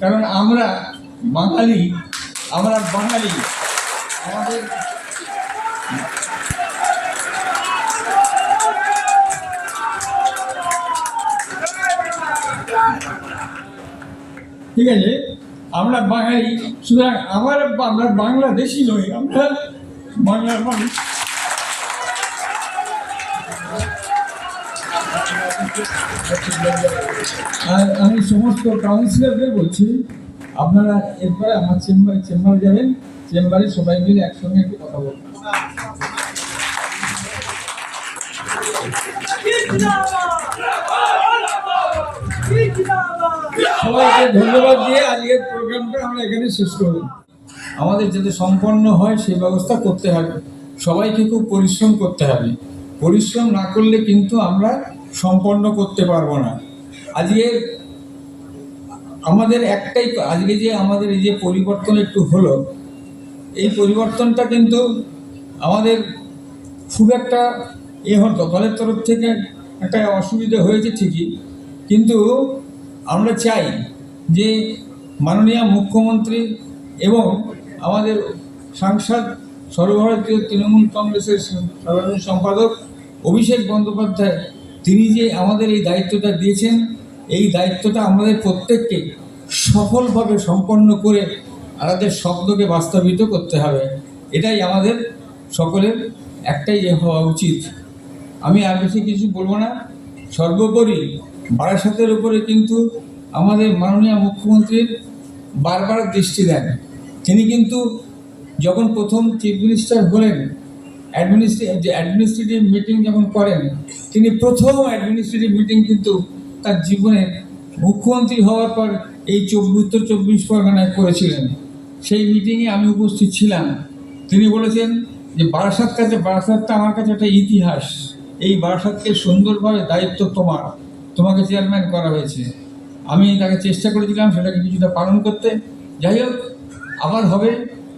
কারণ আমরা বাঙালি আমরা বাঙালি। আমাদের ঠিক আছে? আমরা বাঙালি, সুতরাং আমার আমরা বাংলাদেশি নই, আমরা বাংলার মানুষ। আমি সমস্ত কাউন্সিলরদের বলছি, আপনারা এরপরে আমার চেম্বার চেম্বারে যাবেন চেম্বারে সবাই মিলে একসঙ্গে একটু কথা বলবেন সবাইকে ধন্যবাদ দিয়ে আজকের প্রোগ্রামটা আমরা এখানে শেষ করব। আমাদের যাতে সম্পন্ন হয়, সেই ব্যবস্থা করতে হবে। সবাইকে খুব পরিশ্রম করতে হবে। পরিশ্রম না করলে কিন্তু আমরা সম্পন্ন করতে পারব না। আজকে আমাদের একটাই আজকে যে আমাদের এই যে পরিবর্তন একটু হলো, এই পরিবর্তনটা কিন্তু আমাদের খুব একটা এ হতো, দলের তরফ থেকে একটা অসুবিধা হয়েছে ঠিকই, কিন্তু আমরা চাই যে মাননীয় মুখ্যমন্ত্রী এবং আমাদের সাংসদ, সর্বভারতীয় তৃণমূল কংগ্রেসের সাধারণ সম্পাদক অভিষেক বন্দ্যোপাধ্যায় তিনি যে আমাদের এই দায়িত্বটা দিয়েছেন, এই দায়িত্বটা আমাদের প্রত্যেককে সফলভাবে সম্পন্ন করে আমাদের শব্দকে বাস্তবিত করতে হবে। এটাই আমাদের সকলের একটাই হওয়া উচিত। আমি আর বেশি কিছু বলব না। সর্বোপরি বারাসাতের উপরে কিন্তু আমাদের মাননীয় মুখ্যমন্ত্রীর বারবার দৃষ্টি দেন। তিনি কিন্তু যখন প্রথম চিফ মিনিস্টার হলেন অ্যাডমিনিস্ট্রে যে অ্যাডমিনিস্ট্রেটিভ মিটিং যখন করেন, তিনি প্রথম অ্যাডমিনিস্ট্রেটিভ মিটিং কিন্তু তার জীবনে মুখ্যমন্ত্রী হওয়ার পর এই উত্তর চব্বিশ পরগনায় করেছিলেন। সেই মিটিংয়ে আমি উপস্থিত ছিলাম। তিনি বলেছেন যে বারাসাত কাছে বারাসাতটা আমার কাছে একটা ইতিহাস। এই বারাসাতকে সুন্দরভাবে দায়িত্ব তোমার। তোমাকে চেয়ারম্যান করা হয়েছে। আমি তাকে চেষ্টা করেছিলাম সেটাকে কিছুটা পালন করতে। যাই হোক, আবার হবে।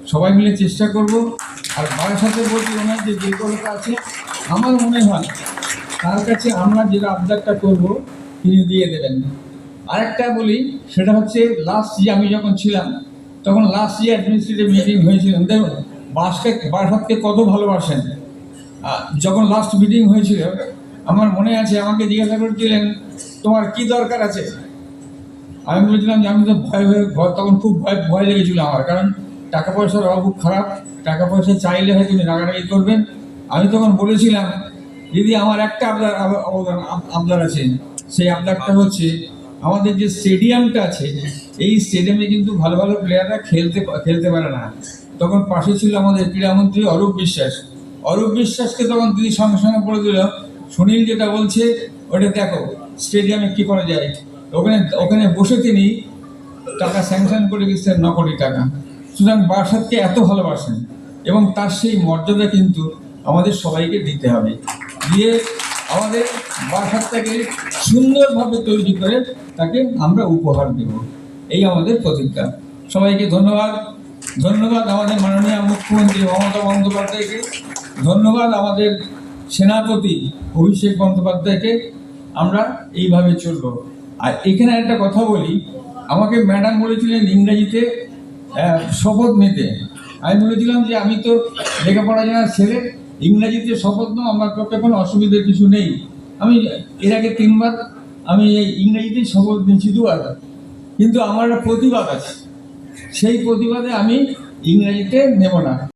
সবাই মিলে চেষ্টা করব। আর বারাসাতে বলছি ওনার যে দুর্বলতা আছে, আমার মনে হয় তার কাছে আমরা যেটা আবদারটা করব, তিনি দিয়ে দেবেন। আরেকটা বলি, সেটা হচ্ছে লাস্ট যে আমি যখন ছিলাম, তখন লাস্ট যে অ্যাডমিনিস্ট্রেটিভ মিটিং হয়েছিল দেখুন, বাসকে বারাসাতকে কত ভালোবাসেন। যখন লাস্ট মিটিং হয়েছিল, আমার মনে আছে, আমাকে জিজ্ঞাসা করছিলেন, তোমার কি দরকার আছে? আমি বলেছিলাম যে, আমি তো ভয় ভয় ভয়, তখন খুব ভয় ভয় লেগেছিল আমার। কারণ টাকা পয়সার অভাব খুব খারাপ। টাকা পয়সা চাইলে হয়তো উনি রাগারাগি করবেন। আমি তখন বলেছিলাম, দিদি, আমার একটা আপনার অবদান আপনার আছে। সেই আপনারটা হচ্ছে, আমাদের যে স্টেডিয়ামটা আছে, এই স্টেডিয়ামে কিন্তু ভালো ভালো প্লেয়াররা খেলতে খেলতে পারে না। তখন পাশে ছিল আমাদের ক্রীড়ামন্ত্রী অরূপ বিশ্বাস। অরূপ বিশ্বাসকে তখন দিদি সঙ্গে সঙ্গে বলে দিল, সুনীল যেটা বলছে, ওটা দেখো, স্টেডিয়ামে কি করা যায়? ওখানে ওখানে বসে তিনি টাকা স্যাংশন করে গেছেন ন কোটি টাকা। সুতরাং বারাসাতকে এত ভালোবাসেন এবং তার সেই মর্যাদা কিন্তু আমাদের সবাইকে দিতে হবে। দিয়ে আমাদের বারাসাতটাকে সুন্দরভাবে তৈরি করে তাকে আমরা উপহার দেব। এই আমাদের প্রতিজ্ঞা। সবাইকে ধন্যবাদ। ধন্যবাদ আমাদের মাননীয় মুখ্যমন্ত্রী মমতা বন্দ্যোপাধ্যায়কে। ধন্যবাদ আমাদের সেনাপতি অভিষেক বন্দ্যোপাধ্যায়কে। আমরা এইভাবে চলব। আর এখানে একটা কথা বলি, আমাকে ম্যাডাম বলেছিলেন ইংরেজিতে শপথ নিতে। আমি বলেছিলাম যে আমি তো লেখাপড়া জানার ছেলে, ইংরাজিতে শপথ নাও, আমার পক্ষে কোনো অসুবিধার কিছু নেই। আমি এর আগে তিনবার আমি এই ইংরেজিতেই শপথ নিয়েছি দুবার। কিন্তু আমার একটা প্রতিবাদ আছে। সেই প্রতিবাদে আমি ইংরাজিতে নেব না।